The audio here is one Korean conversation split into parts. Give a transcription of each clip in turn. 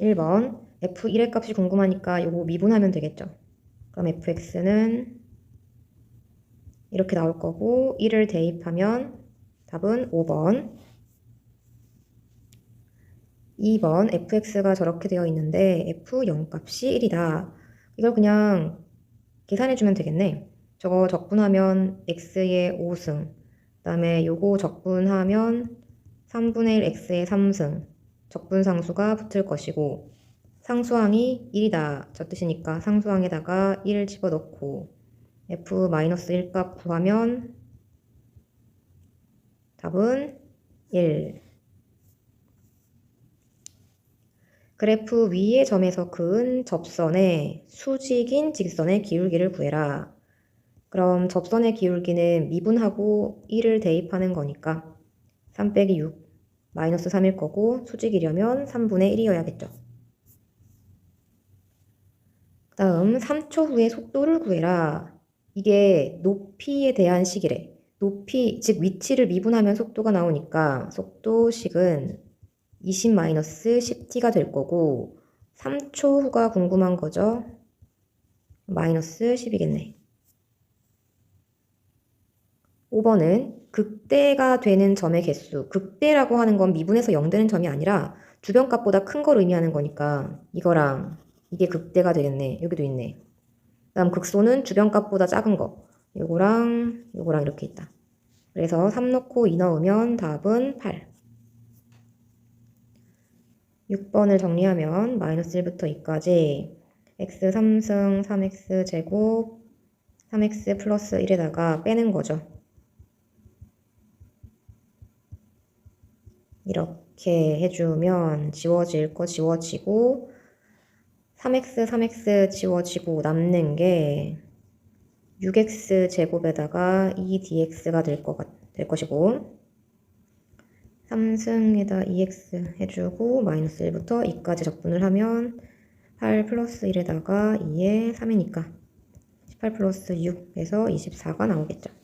1번 f1의 값이 궁금하니까 요거 미분하면 되겠죠. 그럼 fx는 이렇게 나올 거고 1을 대입하면 답은 5번 2번 fx가 저렇게 되어 있는데 f0 값이 1이다. 이걸 그냥 계산해 주면 되겠네. 저거 적분하면 x의 5승 그 다음에 요거 적분하면 3분의 1 x의 3승 적분상수가 붙을 것이고 상수항이 1이다. 저 뜻이니까 상수항에다가 1을 집어넣고 f-1 값 구하면 답은 1. 그래프 위의 점에서 그은 접선의 수직인 직선의 기울기를 구해라. 그럼 접선의 기울기는 미분하고 1을 대입하는 거니까 3 빼기 6 마이너스 3일 거고 수직이려면 3분의 1이어야겠죠. 그 다음 3초 후에 속도를 구해라. 이게 높이에 대한 식이래. 높이, 즉 위치를 미분하면 속도가 나오니까 속도식은 20-10t가 될 거고 3초 후가 궁금한 거죠. 마이너스 10이겠네. 5번은 극대가 되는 점의 개수. 극대라고 하는 건 미분해서 0 되는 점이 아니라 주변값보다 큰 걸 의미하는 거니까 이거랑 이게 극대가 되겠네. 여기도 있네. 다음 극소는 주변값보다 작은 거. 요거랑 요거랑 이렇게 있다. 그래서 3 넣고 2 넣으면 답은 8. 6번을 정리하면 마이너스 1부터 2까지 x 3승 3x 제곱 3x 플러스 1에다가 빼는 거죠. 이렇게 해주면 지워질 거 지워지고 3x 3x 지워지고 남는 게 6x 제곱에다가 2dx가 될, 거, 될 것이고 3승에다 2x 해주고 마이너스 1부터 2까지 적분을 하면 8 플러스 1에다가 2에 3이니까 18 플러스 6에서 24가 나오겠죠.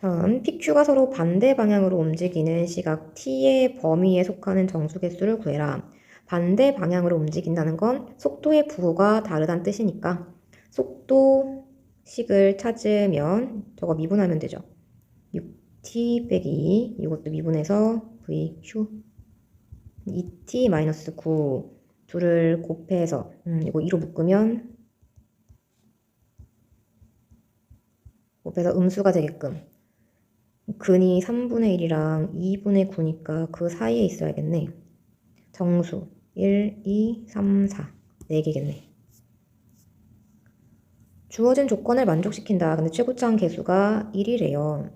다음 PQ가 서로 반대 방향으로 움직이는 시각 T의 범위에 속하는 정수 개수를 구해라. 반대 방향으로 움직인다는 건 속도의 부호가 다르다는 뜻이니까 속도식을 찾으면 저거 미분하면 되죠. 6t 빼기 2 이것도 미분해서 VQ 2t 마이너스 9 둘을 곱해서 음, 이거 2로 묶으면 곱해서 음수가 되게끔 근이 3분의 1이랑 2분의 9니까 그 사이에 있어야겠네. 정수 1, 2, 3, 4 4개겠네. 주어진 조건을 만족시킨다. 근데 최고차항 개수가 1이래요.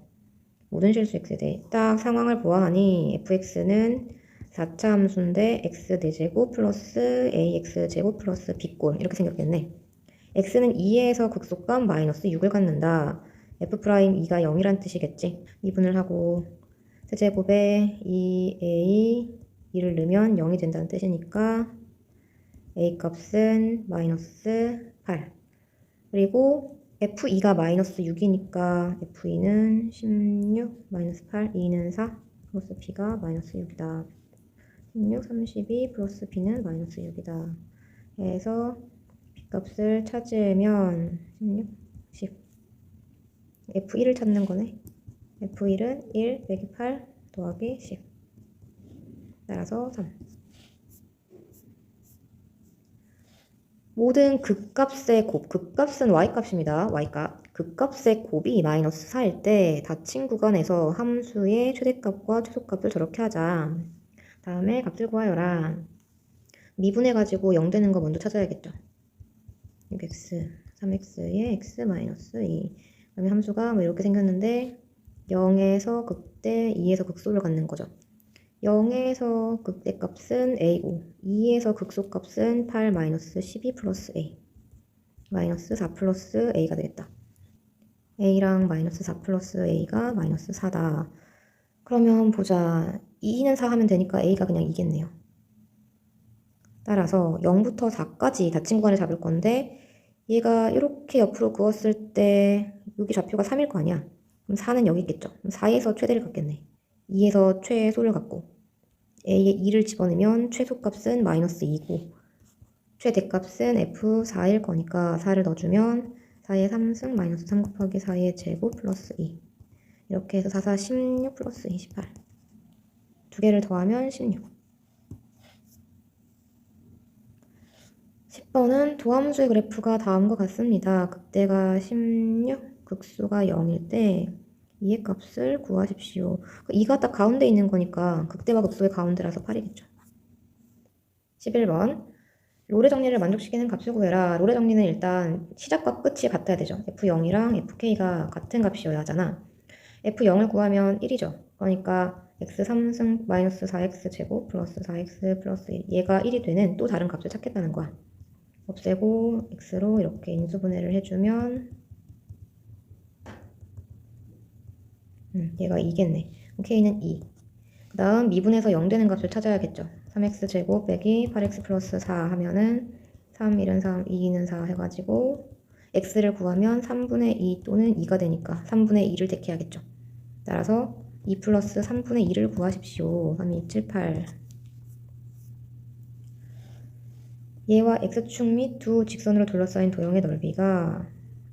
모든 실수 x에 딱 상황을 보아하니 fx는 4차 함수인데 x 4제곱 플러스 ax 제곱 플러스 b꼴 이렇게 생겼겠네. x는 2에서 극속감 마이너스 6을 갖는다. F'2가 0이란 뜻이겠지. 미분을 하고 세제곱에 2a 2를 넣으면 0이 된다는 뜻이니까 a 값은 마이너스 8 그리고 f2가 마이너스 6이니까 f2는 16 마이너스 8 2는 4 플러스 b가 마이너스 6이다. 16 32 플러스 b는 마이너스 6이다. 해서 b 값을 찾으면 16 10 F1을 찾는 거네. F1은 1 빼기 8 더하기 10. 따라서 3. 모든 극값의 곱, 극값은 y값입니다. y값. 극값의 곱이 마이너스 4일 때 닫힌 구간에서 함수의 최대값과 최소값을 저렇게 하자. 다음에 값을 구하여라. 미분해가지고 0 되는 거 먼저 찾아야겠죠. 6x, 3x의 x 마이너스 2. 그다음에 함수가 뭐 이렇게 생겼는데 0에서 극대, 2에서 극소를 갖는 거죠. 0에서 극대 값은 a고 2에서 극소 값은 8 마이너스 12 플러스 a 마이너스 4 플러스 a가 되겠다. a랑 마이너스 4 플러스 a가 마이너스 4다. 그러면 보자. 2는 4 하면 되니까 a가 그냥 2겠네요. 따라서 0부터 4까지 닫힌 구간을 잡을 건데 얘가 이렇게 옆으로 그었을 때 여기 좌표가 3일 거 아니야. 그럼 4는 여기 있겠죠. 그럼 4에서 최대를 갖겠네. 2에서 최소를 갖고 a에 2를 집어넣으면 최소값은 마이너스 2고 최대값은 f4일 거니까 4를 넣어주면 4의 3승 마이너스 3 곱하기 4의 제곱 플러스 2 이렇게 해서 4, 4, 16 플러스 28 두 개를 더하면 16 10번은 도함수의 그래프가 다음과 같습니다. 극대가 16, 극수가 0일 때 2의 값을 구하십시오. 2가 딱 가운데 있는 거니까 극대와 극소의 가운데라서 8이겠죠. 11번 롤의 정리를 만족시키는 값을 구해라. 롤의 정리는 일단 시작과 끝이 같아야 되죠. F0이랑 FK가 같은 값이어야 하잖아. F0을 구하면 1이죠. 그러니까 x 3승 마이너스 4x 제곱 플러스 4x 플러스 1 얘가 1이 되는 또 다른 값을 찾겠다는 거야. 없애고 x로 이렇게 인수분해를 해주면 음, 얘가 2겠네. k는 2. 그 다음 미분해서 0 되는 값을 찾아야겠죠. 3x 제곱 빼기 8x 플러스 4 하면은 3, 1은 3, 2는 4 해가지고 x를 구하면 3분의 2 또는 2가 되니까 3분의 2를 택해야겠죠. 따라서 2 플러스 3분의 2를 구하십시오. 3, 2, 7, 8 얘와 x축 및 두 직선으로 둘러싸인 도형의 넓이가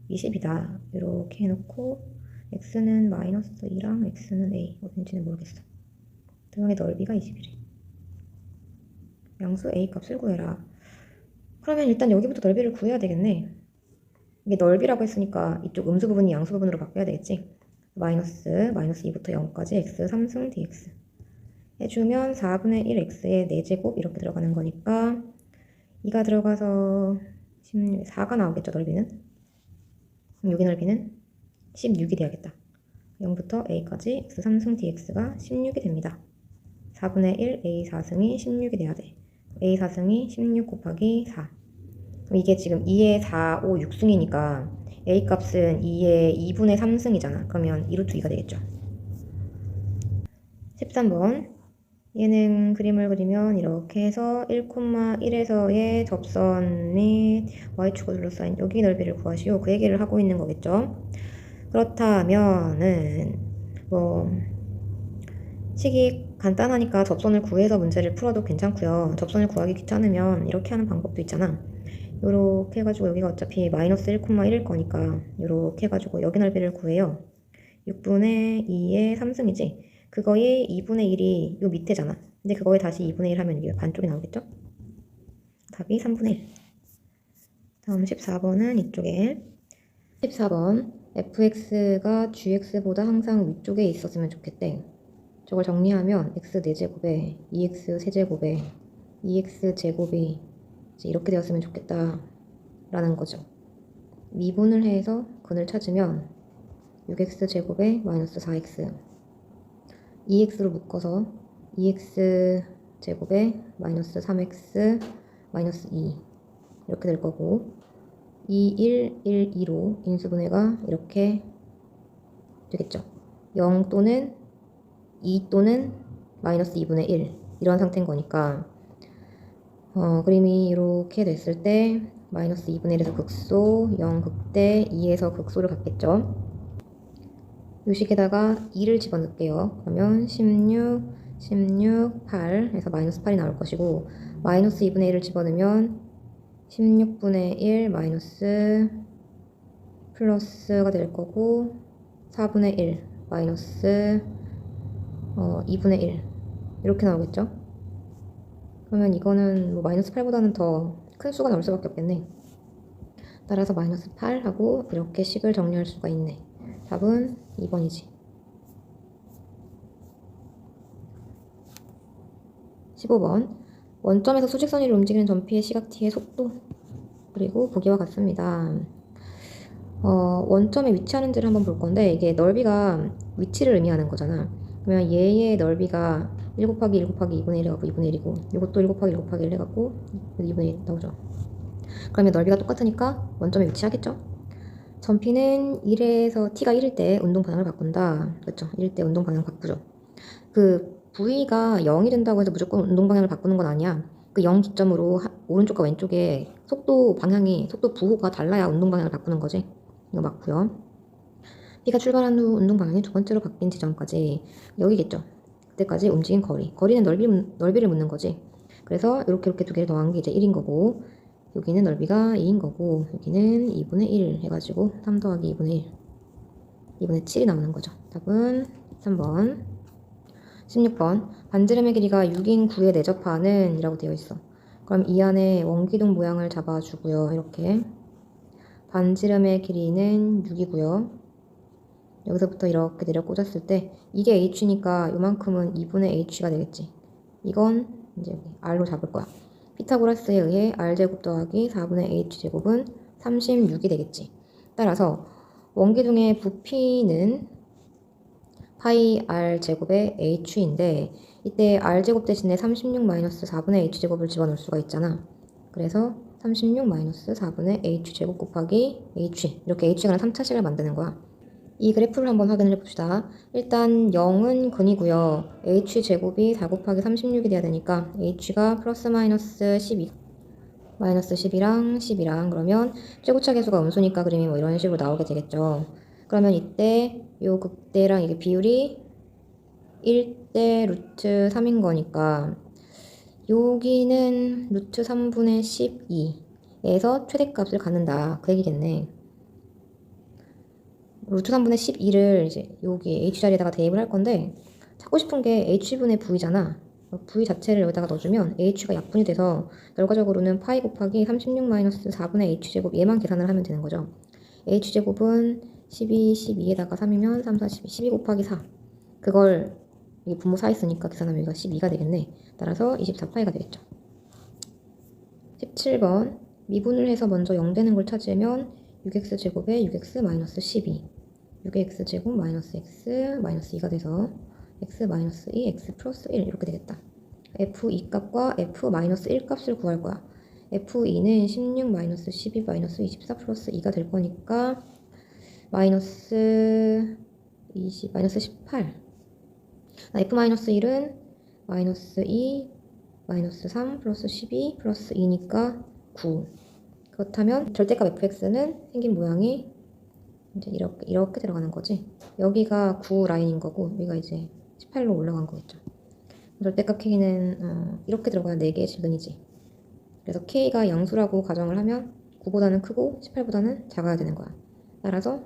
20이다. 이렇게 해놓고 x는 마이너스 2랑 x는 a 어딘지는 모르겠어. 도형의 넓이가 20이래. 양수 a 값을 구해라. 그러면 일단 여기부터 넓이를 구해야 되겠네. 이게 넓이라고 했으니까 이쪽 음수 부분이 양수 부분으로 바뀌어야 되겠지. 마이너스 마이너스 2부터 0까지 x 3승 dx 해주면 4분의 1x의 4제곱 이렇게 들어가는 거니까 2가 들어가서 16, 4가 나오겠죠 넓이는? 그럼 여기 넓이는 16이 돼야겠다. 0부터 a까지 x 3승 dx가 16이 됩니다. 4분의 1 a 4승이 16이 돼야 돼. a 4승이 16 곱하기 4 그럼 이게 지금 2의 4, 5, 6승이니까 a 값은 2의 2분의 3승이잖아. 그러면 2루트 2가 되겠죠. 13번 얘는 그림을 그리면 이렇게 해서 1,1에서의 접선 및 y축을 둘러싸인 여기 넓이를 구하시오. 그 얘기를 하고 있는 거겠죠. 그렇다면은 뭐 식이 간단하니까 접선을 구해서 문제를 풀어도 괜찮고요. 접선을 구하기 귀찮으면 이렇게 하는 방법도 있잖아. 요렇게 해가지고 여기가 어차피 마이너스 1,1일 거니까 요렇게 해가지고 여기 넓이를 구해요. 6분의 2의 3승이지. 그거의 2분의 1이 요 밑에잖아. 근데 그거에 다시 2분의 1 하면 이게 반쪽이 나오겠죠? 답이 3분의 1. 다음 14번은 이쪽에 14번 fx가 gx보다 항상 위쪽에 있었으면 좋겠대. 저걸 정리하면 x 4제곱에 2x 세제곱에 2x 제곱이 이렇게 되었으면 좋겠다 라는 거죠. 미분을 해서 근을 찾으면 6x 제곱에 마이너스 4x 2x로 묶어서 2x 제곱에 마이너스 3x 마이너스 2 이렇게 될 거고 2, 1, 1, 2로 인수분해가 이렇게 되겠죠. 0 또는 2 또는 마이너스 2분의 1 이런 상태인 거니까 어, 그림이 이렇게 됐을 때 마이너스 2분의 1에서 극소 0 극대 2에서 극소를 갖겠죠. 요식에다가 2를 집어넣을게요. 그러면 16, 16, 8 해서 마이너스 8이 나올 것이고 마이너스 2분의 1을 집어넣으면 16분의 1 마이너스 플러스가 될 거고 4분의 1 마이너스 어, 2분의 1 이렇게 나오겠죠? 그러면 이거는 뭐 마이너스 8보다는 더 큰 수가 나올 수밖에 없겠네. 따라서 마이너스 8 하고 이렇게 식을 정리할 수가 있네. 답은 2번이지. 15번 원점에서 수직선 위로 움직이는 전피의 시각 t의 속도 그리고 보기와 같습니다. 어, 원점에 위치하는지를 한번 볼 건데 이게 넓이가 위치를 의미하는 거잖아. 그러면 얘의 넓이가 1 곱하기 1 곱하기 2분의 1 해갖고 2분의 1이고 이것도 1 곱하기 1 곱하기 1 해갖고 2분의 1 나오죠. 그러면 넓이가 똑같으니까 원점에 위치하겠죠? 전피는 1에서 t가 1일 때 운동 방향을 바꾼다. 그렇죠? 1일 때 운동 방향 바꾸죠. 그 v가 0이 된다고 해서 무조건 운동 방향을 바꾸는 건 아니야. 그 0 기점으로 하, 오른쪽과 왼쪽에 속도 방향이 속도 부호가 달라야 운동 방향을 바꾸는 거지. 이거 맞고요. B가 출발한 후 운동 방향이 두 번째로 바뀐 지점까지 여기겠죠. 그때까지 움직인 거리. 거리는 넓이, 넓이를 묻는 거지. 그래서 이렇게 이렇게 두 개를 더한 게 이제 1인 거고 여기는 넓이가 2인 거고 여기는 2분의 1 해가지고 3 더하기 2분의 1 2분의 7이 나오는 거죠. 답은 3번 16번 반지름의 길이가 6인 9에 내접하는 이라고 되어 있어. 그럼 이 안에 원기둥 모양을 잡아주고요. 이렇게 반지름의 길이는 6이고요. 여기서부터 이렇게 내려 꽂았을 때 이게 h니까 요만큼은 2분의 h가 되겠지. 이건 이제 r로 잡을 거야. 피타고라스에 의해 r제곱 더하기 4분의 h제곱은 36이 되겠지. 따라서 원기둥의 부피는 파이 r제곱의 h인데 이때 r제곱 대신에 36 마이너스 4분의 h제곱을 집어넣을 수가 있잖아. 그래서 36 마이너스 4분의 h제곱 곱하기 h 이렇게 h가 3차식을 만드는 거야. 이 그래프를 한번 확인을 해봅시다. 일단 0은 근이고요. h제곱이 4 곱하기 36이 돼야 되니까 h가 플러스 마이너스 12 마이너스 10이랑 10이랑 그러면 최고차 계수가 음수니까 그림이 뭐 이런 식으로 나오게 되겠죠. 그러면 이때 요 극대랑 이게 비율이 1대 루트 3인 거니까 여기는 루트 3분의 12에서 최대값을 갖는다. 그 얘기겠네. 루트 3분의 12를 이제 여기 h 자리에다가 대입을 할 건데 찾고 싶은 게 h분의 v잖아. v 자체를 여기다가 넣어주면 h가 약분이 돼서 결과적으로는 파이 곱하기 36 마이너스 4분의 h제곱 얘만 계산을 하면 되는 거죠. h제곱은 12, 12에다가 3이면 3, 4, 12, 12 곱하기 4. 그걸 이게 분모 4 있으니까 계산하면 여기가 12가 되겠네. 따라서 24파이가 되겠죠. 17번 미분을 해서 먼저 0 되는 걸 찾으면 6x제곱에 6x 마이너스 12 6x제곱 마이너스 x 마이너스 2가 돼서 x 마이너스 2 x 플러스 1 이렇게 되겠다. f2 값과 f 마이너스 1 값을 구할 거야. f2는 16 마이너스 12 마이너스 24 플러스 2가 될 거니까 마이너스 20 마이너스 18 f 마이너스 1은 마이너스 2 마이너스 3 플러스 12 플러스 2니까 9 그렇다면 절대값 fx는 생긴 모양이 이제 이렇게 이렇게 들어가는 거지. 여기가 9 라인인 거고 여기가 이제 18로 올라간 거겠죠. 절대값 k는 어, 이렇게 들어가야 4개의 질근이지. 그래서 k가 양수라고 가정을 하면 9보다는 크고 18보다는 작아야 되는 거야. 따라서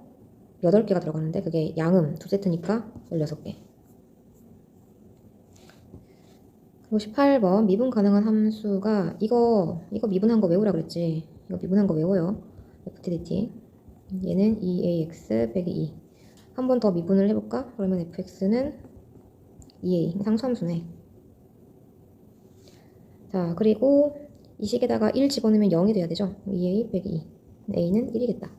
8개가 들어가는데 그게 양음 두 세트니까 16개. 그리고 18번 미분 가능한 함수가 이거 이거 미분한 거 외우라 그랬지. 이거 미분한 거 외워요. FTDT. 얘는 2ax 빼기 2. 한 번 더 미분을 해볼까? 그러면 fx는 2a 상수함수네. 자 그리고 이 식에다가 1 집어넣으면 0이 돼야 되죠. 2a 빼기 2. a는 1이겠다.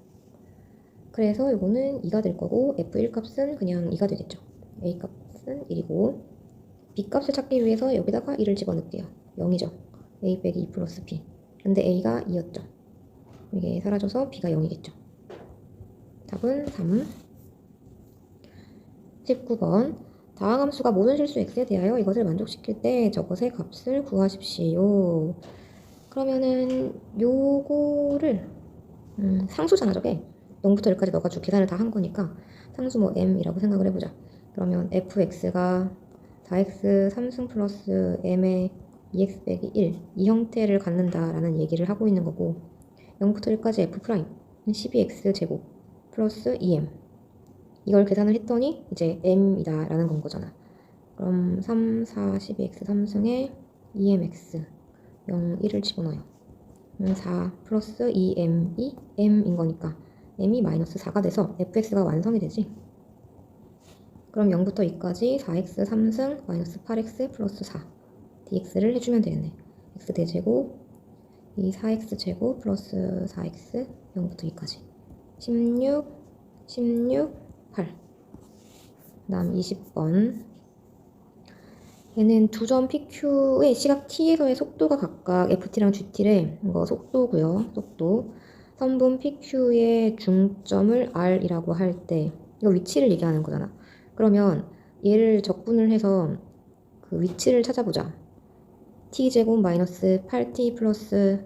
그래서 이거는 2가 될 거고 f1 값은 그냥 2가 되겠죠. a 값은 1이고 b 값을 찾기 위해서 여기다가 1을 집어넣을게요. 0이죠. a 빼기 2 플러스 b. 근데 a가 2였죠. 이게 사라져서 b가 0이겠죠. 답은 3. 19번. 다항함수가 모든 실수 x에 대하여 이것을 만족시킬 때 저것의 값을 구하십시오. 그러면은 요거를 음, 상수잖아 저게 0부터 1까지 넣어가지고 계산을 다 한 거니까 상수 뭐 m이라고 생각을 해보자. 그러면 fx가 4x 3승 플러스 m의 2x 빼기 1 이 형태를 갖는다라는 얘기를 하고 있는 거고 0부터 1까지 f 프라임 12x 제곱 플러스 2m 이걸 계산을 했더니 이제 m이다 라는 건 거잖아. 그럼 3, 4, 12x 3승에 2mx 0, 1을 집어넣어요. 4 플러스 2m이 m인 거니까 m이 마이너스 4가 돼서 fx가 완성이 되지. 그럼 0부터 2까지 4x 3승 마이너스 8x 플러스 4 dx를 해주면 되겠네. x 대제곱 이 4x 제곱 플러스 4x 0부터 2까지 16 16 8 다음 20번. 얘는 두 점 PQ의 시각 T에서의 속도가 각각 FT랑 GT래. 이거 속도고요. 속도. 선분 PQ의 중점을 R이라고 할 때 이거 위치를 얘기하는 거잖아. 그러면 얘를 적분을 해서 그 위치를 찾아보자. T제곱 마이너스 8t 플러스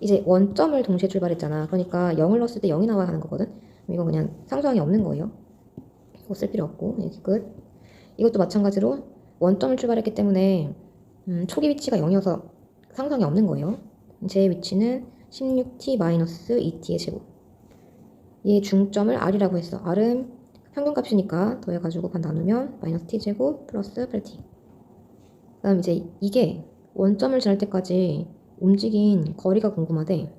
이제 원점을 동시에 출발했잖아. 그러니까 0을 넣었을 때 0이 나와야 하는 거거든. 이건 그냥 상수항이 없는 거예요. 이거 쓸 필요 없고 여기 끝. 이것도 마찬가지로 원점을 출발했기 때문에 음, 초기 위치가 0이어서 상상이 없는 거예요. 제 위치는 16t-2t의 제곱. 얘 중점을 r이라고 했어. r은 평균값이니까 더해가지고 반 나누면 마이너스 t제곱 플러스 8t. 그 다음 이제 이게 원점을 지날 때까지 움직인 거리가 궁금하대.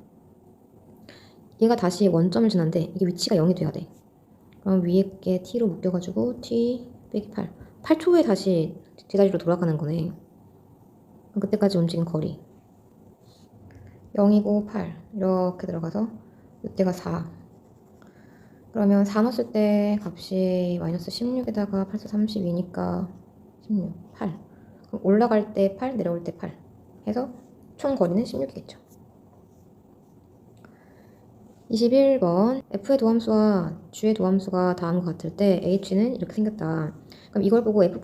얘가 다시 원점을 지난데 이게 위치가 0이 돼야 돼. 그럼 위에 게 t로 묶여가지고 t 빼기 8. 8초에 다시 제자리로 돌아가는 거네. 그때까지 움직인 거리. 0이고 8 이렇게 들어가서 이때가 4. 그러면 4 넣었을 때 값이 마이너스 16에다가 8수 32니까 16, 8. 그럼 올라갈 때 8, 내려올 때 8. 해서 총 거리는 16이겠죠. 21번 F의 도함수와 G의 도함수가 다음과 같을 때 H는 이렇게 생겼다. 그럼 이걸 보고 F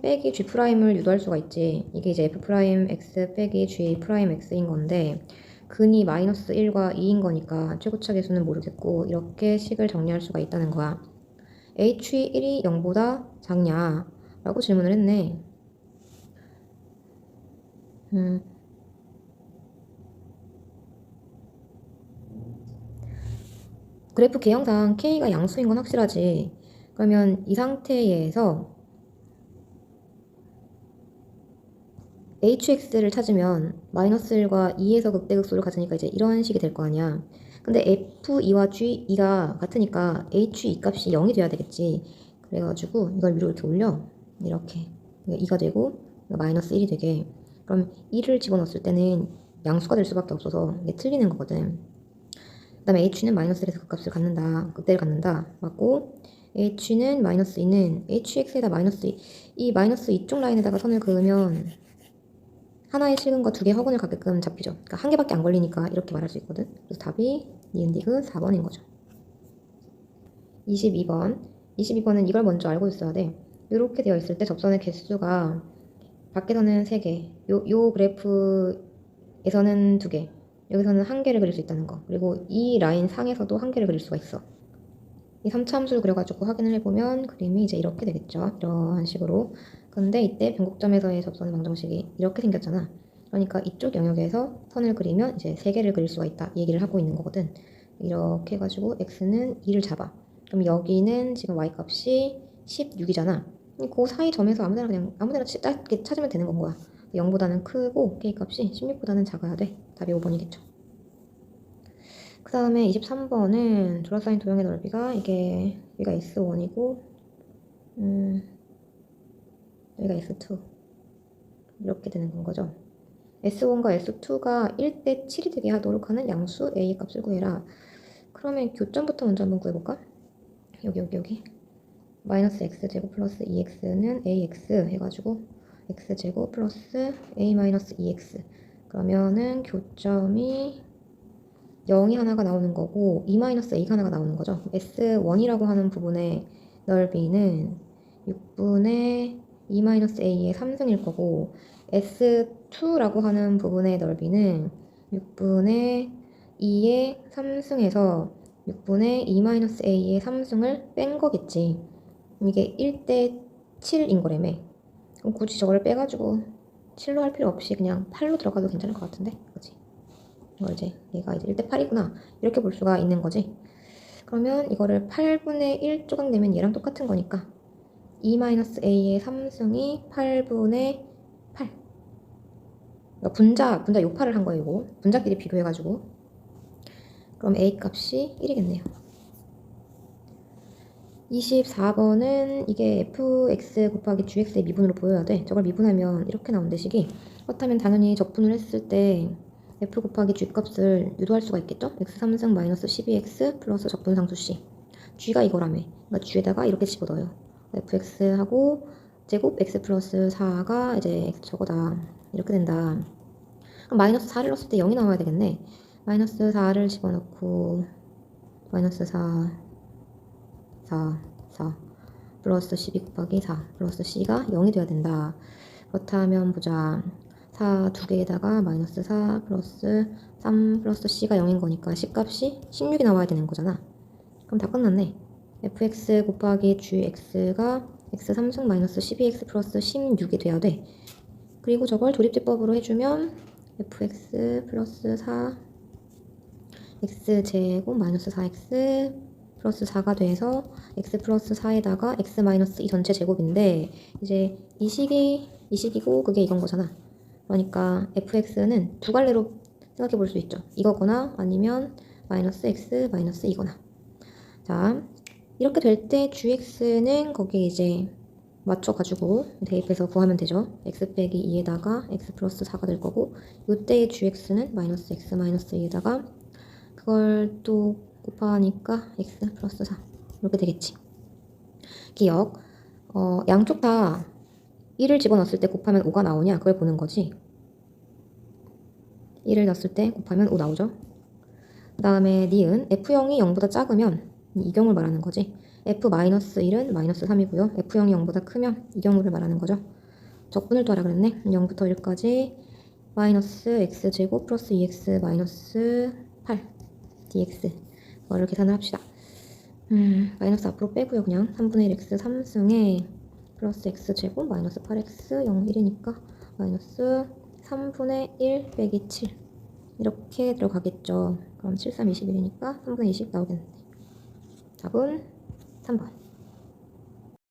빼기 G 프라임을 유도할 수가 있지. 이게 이제 F 프라임 X 빼기 G 프라임 X인 건데 근이 마이너스 1과 2인 거니까 최고차 계수는 모르겠고 이렇게 식을 정리할 수가 있다는 거야. H 1이 0보다 작냐? 라고 질문을 했네. 음. 그래프 개형상 K가 양수인 건 확실하지. 그러면 이 상태에서 hx를 찾으면 마이너스 1과 2에서 극대극소를 가지니까 이제 이런 식이 될 거 아니야. 근데 f2와 g2가 같으니까 h2 값이 0이 돼야 되겠지. 그래가지고 이걸 위로 이렇게 올려. 이렇게. 2가 되고 마이너스 1이 되게. 그럼 1을 집어넣었을 때는 양수가 될 수밖에 없어서 이게 틀리는 거거든. 그 다음에 h는 마이너스 1에서 그 값을 갖는다. 극대를 갖는다. 맞고 h는 마이너스 2는 hx에다 마이너스 2. 이 마이너스 2쪽 라인에다가 선을 그으면 하나의 실근과 두 개의 허근을 갖게끔 잡히죠. 그러니까 한 개밖에 안 걸리니까 이렇게 말할 수 있거든. 그래서 답이 니은디그 4번인 거죠. 22번. 22번은 이걸 먼저 알고 있어야 돼. 이렇게 되어 있을 때 접선의 개수가 밖에서는 3개, 요, 요 그래프에서는 2개, 여기서는 한 개를 그릴 수 있다는 거. 그리고 이 라인 상에서도 한 개를 그릴 수가 있어. 이 3차 함수를 그려가지고 확인을 해보면 그림이 이제 이렇게 되겠죠. 이런 식으로. 근데 이때 변곡점에서의 접선의 방정식이 이렇게 생겼잖아. 그러니까 이쪽 영역에서 선을 그리면 이제 세 개를 그릴 수가 있다. 이 얘기를 하고 있는 거거든. 이렇게 해가지고 x는 2를 잡아. 그럼 여기는 지금 y 값이 16이잖아. 그 사이 점에서 아무데나 그냥 아무데나 짧게 찾으면 되는 건 거야. 0보다는 크고 k 값이 16보다는 작아야 돼. 답이 5번이겠죠. 그 다음에 23번은 둘러싸인 도형의 넓이가 이게 여기가 S1이고 음, 여기가 S2 이렇게 되는 건 거죠. S1과 S2가 1대 7이 되게 하도록 하는 양수 A 값을 구해라. 그러면 교점부터 먼저 한번 구해볼까? 여기 여기 여기 마이너스 x제곱 플러스 2x는 ax 해가지고 x제곱 플러스 a 마이너스 2x 그러면은 교점이 0이 하나가 나오는 거고 2-a가 하나가 나오는 거죠. S1이라고 하는 부분의 넓이는 6분의 2-a의 3승일 거고 S2라고 하는 부분의 넓이는 6분의 2의 3승에서 6분의 2-a의 3승을 뺀 거겠지. 이게 1대 7인 거라며. 그럼 굳이 저걸 빼가지고 7로 할 필요 없이 그냥 8로 들어가도 괜찮을 것 같은데? 그치? 이걸 이제 얘가 이제 1대 8이구나. 이렇게 볼 수가 있는 거지. 그러면 이거를 8분의 1 조각 내면 얘랑 똑같은 거니까 2-a의 3승이 8분의 8 그러니까 분자 분자 요파를 한 거예요 이거. 분자끼리 비교해가지고. 그럼 a 값이 1이겠네요 24번은 이게 fx 곱하기 gx의 미분으로 보여야 돼. 저걸 미분하면 이렇게 나온 대 식이 그렇다면 당연히 적분을 했을 때 f 곱하기 g 값을 유도할 수가 있겠죠? x 3승 마이너스 12x 플러스 적분상수 c. G가 이거라며. 그러니까 g에다가 이렇게 집어넣어요. Fx하고 제곱 x 플러스 4가 이제 x 저거다. 이렇게 된다. 그럼 마이너스 4를 넣었을 때 0이 나와야 되겠네. 마이너스 4를 집어넣고 마이너스 4 4 4 플러스 12 곱하기 4 플러스 c가 0이 돼야 된다 그렇다면 보자 4 두 개에다가 마이너스 4 플러스 3 플러스 c가 0인 거니까 c 값이 16이 나와야 되는 거잖아. 그럼 다 끝났네. fx 곱하기 gx가 x 3승 마이너스 12x 플러스 16이 돼야 돼. 그리고 저걸 조립제법으로 해주면 fx 플러스 4 x 제곱 마이너스 4x 플러스 4가 돼서 x 플러스 4에다가 x 마이너스 이 전체 제곱인데 이제 이 식이 이 식이고 그게 이건 거잖아. 그러니까 fx는 두 갈래로 생각해 볼 수 있죠. 이거거나 아니면 마이너스 x 마이너스 이거나. 자 이렇게 될 때 gx는 거기에 이제 맞춰가지고 대입해서 구하면 되죠. x 빼기 2에다가 x 플러스 4가 될 거고 이때의 gx는 마이너스 x 마이너스 2에다가 그걸 또 곱하니까 x 플러스 4 이렇게 되겠지. 기억. 어, 양쪽 다 1을 집어넣었을 때 곱하면 5가 나오냐 그걸 보는 거지. 1을 넣었을 때 곱하면 5 나오죠. 그 다음에 니은 F형이 0보다 작으면 이 경우를 말하는 거지. F-1은 마이너스 3이고요. F형이 0보다 크면 이 경우를 말하는 거죠. 적분을 또 하라 그랬네. 0부터 1까지 마이너스 x제곱 플러스 2x 마이너스 8 dx 이거를 계산을 합시다. 음, 마이너스 앞으로 빼고요. 그냥 3분의 1 x 3승에 플러스 x제곱 마이너스 8x 0 1이니까 마이너스 3분의 1 빼기 7 이렇게 들어가겠죠. 그럼 7, 3, 21이니까 3분의 20 나오겠네. 답은 3번.